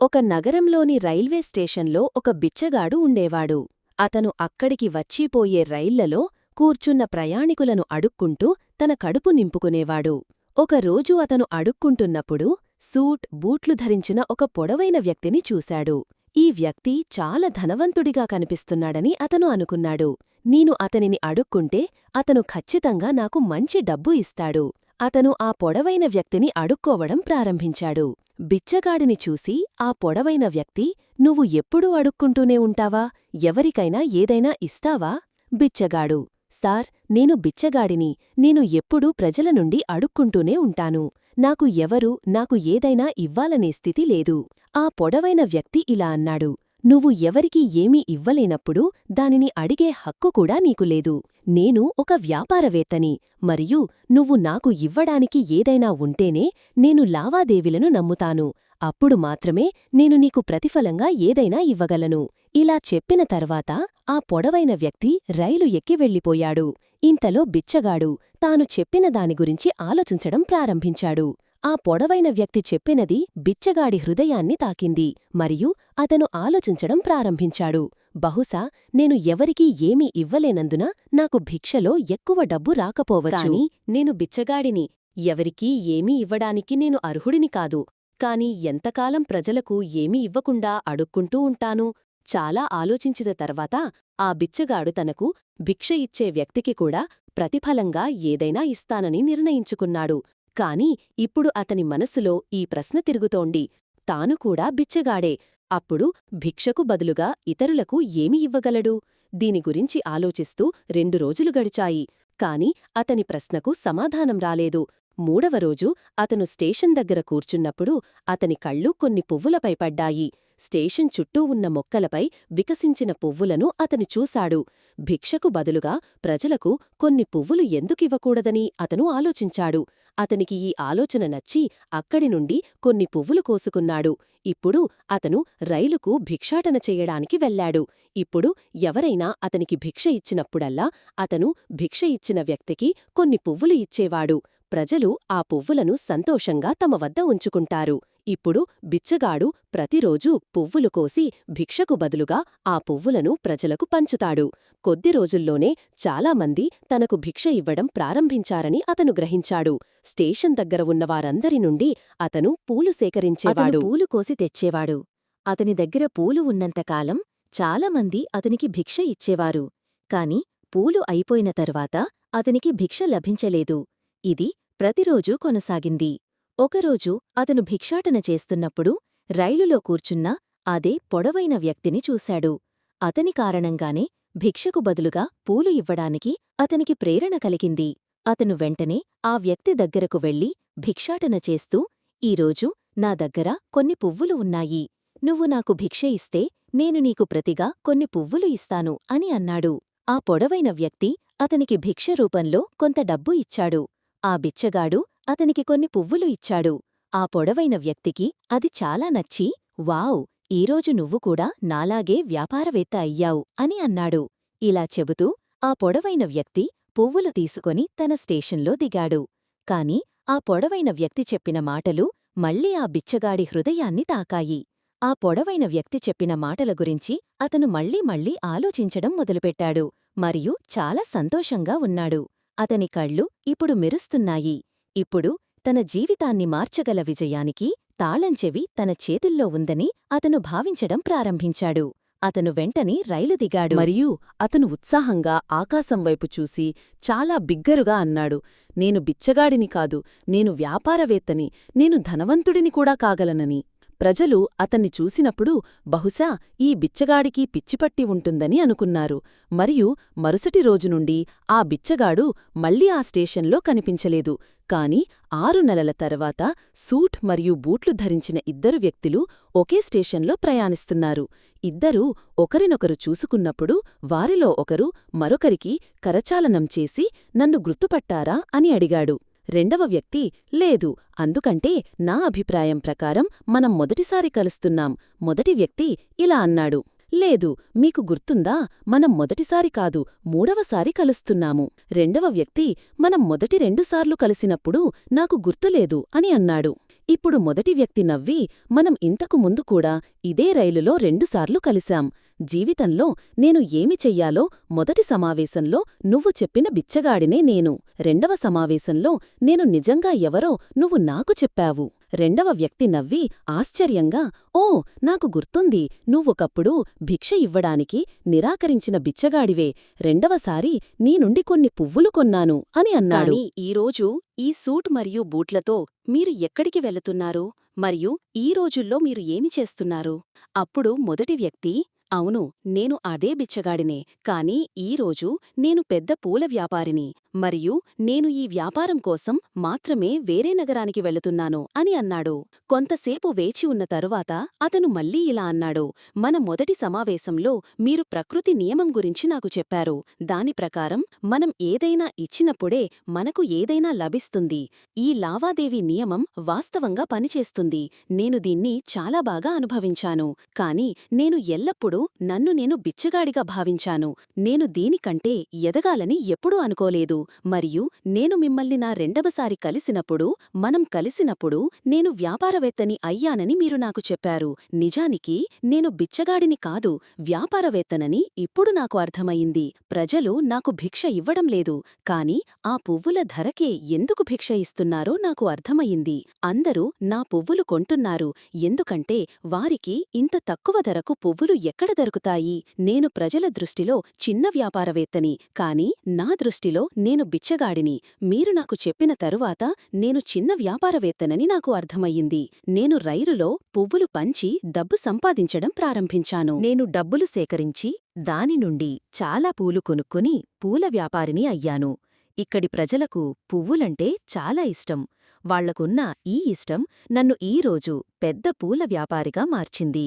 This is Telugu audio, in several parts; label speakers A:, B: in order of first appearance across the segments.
A: ఒక నగరంలోని రైల్వే స్టేషన్లో ఒక బిచ్చగాడు ఉండేవాడు. అతను అక్కడికి వచ్చిపోయే రైళ్ళలో కూర్చున్న ప్రయాణికులను అడుక్కుంటూ తన కడుపు నింపుకునేవాడు. ఒకరోజు అతను అడుక్కుంటున్నప్పుడు సూట్ బూట్లు ధరించిన ఒక పొడవైన వ్యక్తిని చూశాడు. ఈ వ్యక్తి చాలా ధనవంతుడిగా కనిపిస్తున్నాడని అతను అనుకున్నాడు. నేను అతనిని అడుక్కుంటే అతను ఖచ్చితంగా నాకు మంచి డబ్బు ఇస్తాడు. అతను ఆ పొడవైన వ్యక్తిని అడుక్కోవడం ప్రారంభించాడు. బిచ్చగాడిని చూసి ఆ పొడవైన వ్యక్తి నువ్వు ఎప్పుడూ అడుక్కుంటూనే ఉంటావా? ఎవరికైనా ఏదైనా ఇస్తావా? బిచ్చగాడు సార్ నేను బిచ్చగాడిని. నేను ఎప్పుడూ ప్రజల నుండి అడుక్కుంటూనే ఉంటాను. నాకు ఎవరు నాకు ఏదైనా ఇవ్వాలనే స్థితి లేదు. ఆ పొడవైన వ్యక్తి ఇలా అన్నాడు. నువ్వు ఎవరికీ ఏమీ ఇవ్వలేనప్పుడు దానిని అడిగే హక్కు కూడా నీకు లేదు. నేను ఒక వ్యాపారవేత్తని మరియు నువ్వు నాకు ఇవ్వడానికి ఏదైనా ఉంటేనే నేను లావాదేవీలను నమ్ముతాను. అప్పుడు మాత్రమే నేను నీకు ప్రతిఫలంగా ఏదైనా ఇవ్వగలను. ఇలా చెప్పిన తర్వాత ఆ పొడవైన వ్యక్తి రైలు ఎక్కి వెళ్ళిపోయాడు. ఇంతలో బిచ్చగాడు తాను చెప్పిన దాని గురించి ఆలోచించడం ప్రారంభించాడు. ఆ పొడవైన వ్యక్తి చెప్పినది బిచ్చగాడి హృదయాన్ని తాకింది మరియు అతను ఆలోచించడం ప్రారంభించాడు. బహుశా నేను ఎవరికీ ఏమీ ఇవ్వలేనందున నాకు భిక్షలో ఎక్కువ డబ్బు రాకపోవచ్చు.
B: నేను బిచ్చగాడిని. ఎవరికీ ఏమీ ఇవ్వడానికి నేను అర్హుడిని కాదు. కాని ఎంతకాలం ప్రజలకు ఏమీ ఇవ్వకుండా అడుక్కుంటూ ఉంటాను? చాలా ఆలోచించిన తర్వాత ఆ బిచ్చగాడు తనకు భిక్ష ఇచ్చే వ్యక్తికి కూడా ప్రతిఫలంగా ఏదైనా ఇస్తానని నిర్ణయించుకున్నాడు. కాని ఇప్పుడు అతని మనసులో ఈ ప్రశ్న తిరుగుతోంది. తాను కూడా బిచ్చగాడే. అప్పుడు భిక్షకు బదులుగా ఇతరులకు ఏమి ఇవ్వగలడు? దీని గురించి ఆలోచిస్తూ రెండు రోజులు గడిచాయి. కాని అతని ప్రశ్నకు సమాధానం రాలేదు. మూడవ రోజు అతను స్టేషన్ దగ్గర కూర్చున్నప్పుడు అతని కళ్ళు కొన్ని పువ్వులపై పడ్డాయి. స్టేషన్ చుట్టూ ఉన్న మొక్కలపై వికసించిన పువ్వులను అతను చూశాడు. భిక్షకు బదులుగా ప్రజలకు కొన్ని పువ్వులు ఎందుకివ్వకూడదని అతను ఆలోచించాడు. అతనికి ఈ ఆలోచన నచ్చి అక్కడి నుండి కొన్ని పువ్వులు కోసుకున్నాడు. ఇప్పుడు అతను రైలుకు భిక్షాటన చెయ్యడానికి వెళ్ళాడు ఇప్పుడు ఎవరైనా అతనికి భిక్ష ఇచ్చినప్పుడల్లా అతను భిక్ష ఇచ్చిన వ్యక్తికి కొన్ని పువ్వులు ఇచ్చేవాడు. ప్రజలు ఆ పువ్వులను సంతోషంగా తమ వద్ద ఉంచుకుంటారు. ఇప్పుడు బిచ్చగాడు ప్రతిరోజూ పువ్వులు కోసి భిక్షకు బదులుగా ఆ పువ్వులను ప్రజలకు పంచుతాడు. కొద్ది రోజుల్లోనే చాలామంది తనకు భిక్ష ఇవ్వడం ప్రారంభించారని అతను గ్రహించాడు. స్టేషన్ దగ్గర ఉన్నవారందరి నుండి అతను పూలు సేకరించేవాడు. పూలు కోసి తెచ్చేవాడు. అతని దగ్గర పూలు ఉన్నంతకాలం చాలామంది అతనికి భిక్ష ఇచ్చేవారు. కాని పూలు అయిపోయిన తర్వాత అతనికి భిక్ష లభించలేదు. ఇది ప్రతిరోజూ కొనసాగింది. ఒకరోజు అతను భిక్షాటన చేస్తున్నప్పుడు రైలులో కూర్చున్న అదే పొడవైన వ్యక్తిని చూశాడు. అతని కారణంగానే భిక్షకు బదులుగా పూలు ఇవ్వడానికి అతనికి ప్రేరణ కలిగింది. అతను వెంటనే ఆ వ్యక్తి దగ్గరకు వెళ్ళి భిక్షాటన చేస్తూ ఈరోజు నా దగ్గర కొన్ని పువ్వులు ఉన్నాయి. నువ్వు నాకు భిక్ష ఇస్తే నేను నీకు ప్రతిగా కొన్ని పువ్వులు ఇస్తాను అని అన్నాడు. ఆ పొడవైన వ్యక్తి అతనికి భిక్ష రూపంలో కొంత డబ్బు ఇచ్చాడు. ఆ బిచ్చగాడు అతనికి కొన్ని పువ్వులు ఇచ్చాడు. ఆ పొడవైన వ్యక్తికి అది చాలా నచ్చి వావ్ ఈరోజు నువ్వు కూడా నాలాగే వ్యాపారవేత్త అయ్యావు అని అన్నాడు. ఇలా చెబుతూ ఆ పొడవైన వ్యక్తి పువ్వులు తీసుకొని తన స్టేషన్లో దిగాడు. కాని ఆ పొడవైన వ్యక్తి చెప్పిన మాటలు మళ్ళీ ఆ బిచ్చగాడి హృదయాన్ని తాకాయి. ఆ పొడవైన వ్యక్తి చెప్పిన మాటల గురించి అతను మళ్ళీ మళ్ళీ ఆలోచించడం మొదలుపెట్టాడు. మరియు చాలా సంతోషంగా ఉన్నాడు. అతని కళ్ళు ఇప్పుడు మెరుస్తున్నాయి. ఇప్పుడు తన జీవితాన్ని మార్చగల విజయానికి తాళంచెవి తన చేతుల్లో ఉందని అతను భావించడం ప్రారంభించాడు. అతను వెంటనే రైలు దిగాడు.
A: మరియు అతను ఉత్సాహంగా ఆకాశం వైపు చూసి చాలా బిగ్గరుగా అన్నాడు. నేను బిచ్చగాడిని కాదు నేను వ్యాపారవేత్తని నేను ధనవంతుడిని కూడా కాగలనని. ప్రజలు అతన్ని చూసినప్పుడు బహుశా ఈ బిచ్చగాడికి పిచ్చిపట్టి ఉంటుందని అనుకున్నారు. మరియు మరుసటి రోజు నుండి ఆ బిచ్చగాడు మళ్ళీ ఆ స్టేషన్లో కనిపించలేదు. కాని ఆరు నెలల తర్వాత సూట్ మరియు బూట్లు ధరించిన ఇద్దరు వ్యక్తులు ఒకే స్టేషన్లో ప్రయాణిస్తున్నారు. ఇద్దరూ ఒకరినొకరు చూసుకున్నప్పుడు వారిలో ఒకరు మరొకరికి కరచాలనం చేసి నన్ను గుర్తుపట్టారా అని అడిగాడు. రెండవ వ్యక్తి లేదు. అందుకంటే నా అభిప్రాయం ప్రకారం మనం మొదటిసారి కలుస్తున్నాం. మొదటి వ్యక్తి ఇలా అన్నాడు. లేదు మీకు గుర్తుందా? మనం మొదటిసారి కాదు మూడవసారి కలుస్తున్నాము. రెండవ వ్యక్తి మనం మొదటి రెండుసార్లు కలిసినప్పుడు నాకు గుర్తులేదు అని అన్నాడు. ఇప్పుడు మొదటి వ్యక్తి నవ్వి మనం ఇంతకు ముందు కూడా ఇదే రైలులో రెండుసార్లు కలిశాం. జీవితంలో నేను ఏమి చెయ్యాలో మొదటి సమావేశంలో నువ్వు చెప్పిన బిచ్చగాడినే నేను. రెండవ సమావేశంలో నేను నిజంగా ఎవరో నువ్వు నాకు చెప్పావు. రెండవ వ్యక్తి నవ్వి ఆశ్చర్యంగా ఓ నాకు గుర్తుంది. నువ్వొకప్పుడు భిక్ష ఇవ్వడానికి నిరాకరించిన బిచ్చగాడివే. రెండవసారి నీ నుండి కొన్ని పువ్వులు కొన్నాను అని అన్నాడు.
B: ఈరోజు ఈ సూట్ మరియు బూట్లతో మీరు ఎక్కడికి వెళుతున్నారు? మరియు ఈ రోజుల్లో మీరు ఏమి చేస్తున్నారు? అప్పుడు మొదటి వ్యక్తి అవును నేను అదే బిచ్చగాడినే. కానీ ఈరోజు నేను పెద్ద పూల వ్యాపారిని. మరియు నేను ఈ వ్యాపారం కోసం మాత్రమే వేరే నగరానికి వెళుతున్నాను అని అన్నాడు. కొంతసేపు వేచి ఉన్న తరువాత అతను మళ్ళీ ఇలా అన్నాడు. మన మొదటి సమావేశంలో మీరు ప్రకృతి నియమం గురించి నాకు చెప్పారు. దాని ప్రకారం మనం ఏదైనా ఇచ్చినప్పుడే మనకు ఏదైనా లభిస్తుంది. ఈ లావాదేవీ నియమం వాస్తవంగా పనిచేస్తుంది. నేను దీన్ని చాలా బాగా అనుభవించాను. కాని నేను ఎల్లప్పుడూ నన్ను నేను బిచ్చగాడిగా భావించాను. నేను దీనికంటే ఎదగాలని ఎప్పుడూ అనుకోలేదు. మరియు నేను మిమ్మల్ని నా రెండవసారి కలిసినప్పుడు మనం కలిసినప్పుడు నేను వ్యాపారవేత్తని అయ్యానని మీరు నాకు చెప్పారు. నిజానికి నేను బిచ్చగాడిని కాదు వ్యాపారవేత్తనని ఇప్పుడు నాకు అర్థమయింది ప్రజలు నాకు భిక్ష ఇవ్వడం లేదు. కాని ఆ పువ్వుల ధరకే ఎందుకు భిక్ష ఇస్తున్నారో నాకు అర్థమయింది అందరూ నా పువ్వులు కొంటున్నారు. ఎందుకంటే వారికి ఇంత తక్కువ ధరకు పువ్వులు ఎక్కడ ఎక్కడ దొరుకుతాయి. నేను ప్రజల దృష్టిలో చిన్న వ్యాపారవేత్తని కాని నా దృష్టిలో నేను బిచ్చగాడిని. మీరు నాకు చెప్పిన తరువాత నేను చిన్న వ్యాపారవేత్తనని నాకు అర్థమయ్యింది. నేను రైలులో పువ్వులు పంచి డబ్బు సంపాదించడం ప్రారంభించాను.
A: నేను డబ్బులు సేకరించి దాని నుండి చాలా పూలు కొనుక్కుని పూల వ్యాపారిని అయ్యాను. ఇక్కడి ప్రజలకు పువ్వులంటే చాలా ఇష్టం. వాళ్ళకున్న ఈ ఇష్టం నన్ను ఈరోజు పెద్ద పూల వ్యాపారిగా మార్చింది.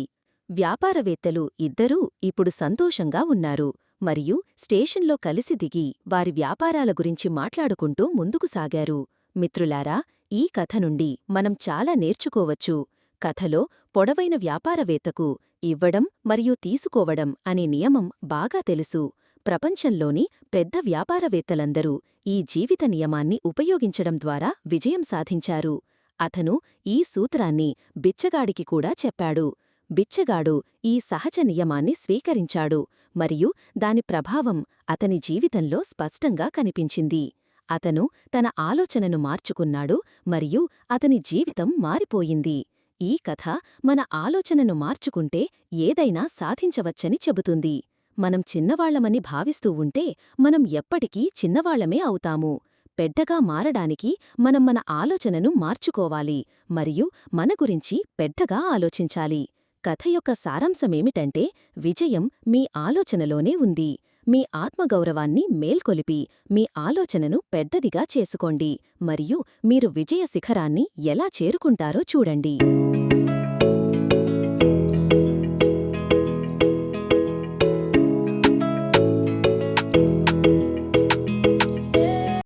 A: వ్యాపారవేత్తలు ఇద్దరూ ఇప్పుడు సంతోషంగా ఉన్నారు. మరియు స్టేషన్లో కలిసి దిగి వారి వ్యాపారాల గురించి మాట్లాడుకుంటూ ముందుకు సాగారు. మిత్రులారా ఈ కథ నుండి మనం చాలా నేర్చుకోవచ్చు. కథలో పొడవైన వ్యాపారవేత్తకు ఇవ్వడం మరియు తీసుకోవడం అనే నియమం బాగా తెలుసు. ప్రపంచంలోని పెద్ద వ్యాపారవేత్తలందరూ ఈ జీవిత నియమాన్ని ఉపయోగించడం ద్వారా విజయం సాధించారు. అతను ఈ సూత్రాన్ని బిచ్చగాడికి కూడా చెప్పాడు. బిచ్చగాడు ఈ సహజ నియమాన్ని స్వీకరించాడు మరియు దాని ప్రభావం అతని జీవితంలో స్పష్టంగా కనిపించింది. అతను తన ఆలోచనను మార్చుకున్నాడు మరియు అతని జీవితం మారిపోయింది. ఈ కథ మన ఆలోచనను మార్చుకుంటే ఏదైనా సాధించవచ్చని చెబుతుంది. మనం చిన్నవాళ్ళమని భావిస్తూ ఉంటే మనం ఎప్పటికీ చిన్నవాళ్ళమే అవుతాము. పెద్దగా మారడానికి మనం మన ఆలోచనను మార్చుకోవాలి మరియు మన గురించి పెద్దగా ఆలోచించాలి. కథ యొక్క సారాంశమేమిటంటే విజయం మీ ఆలోచనలోనే ఉంది. మీ ఆత్మగౌరవాన్ని మేల్కొలిపి మీ ఆలోచనను పెద్దదిగా చేసుకోండి. మరియు మీరు విజయ శిఖరాన్ని ఎలా చేరుకుంటారో చూడండి.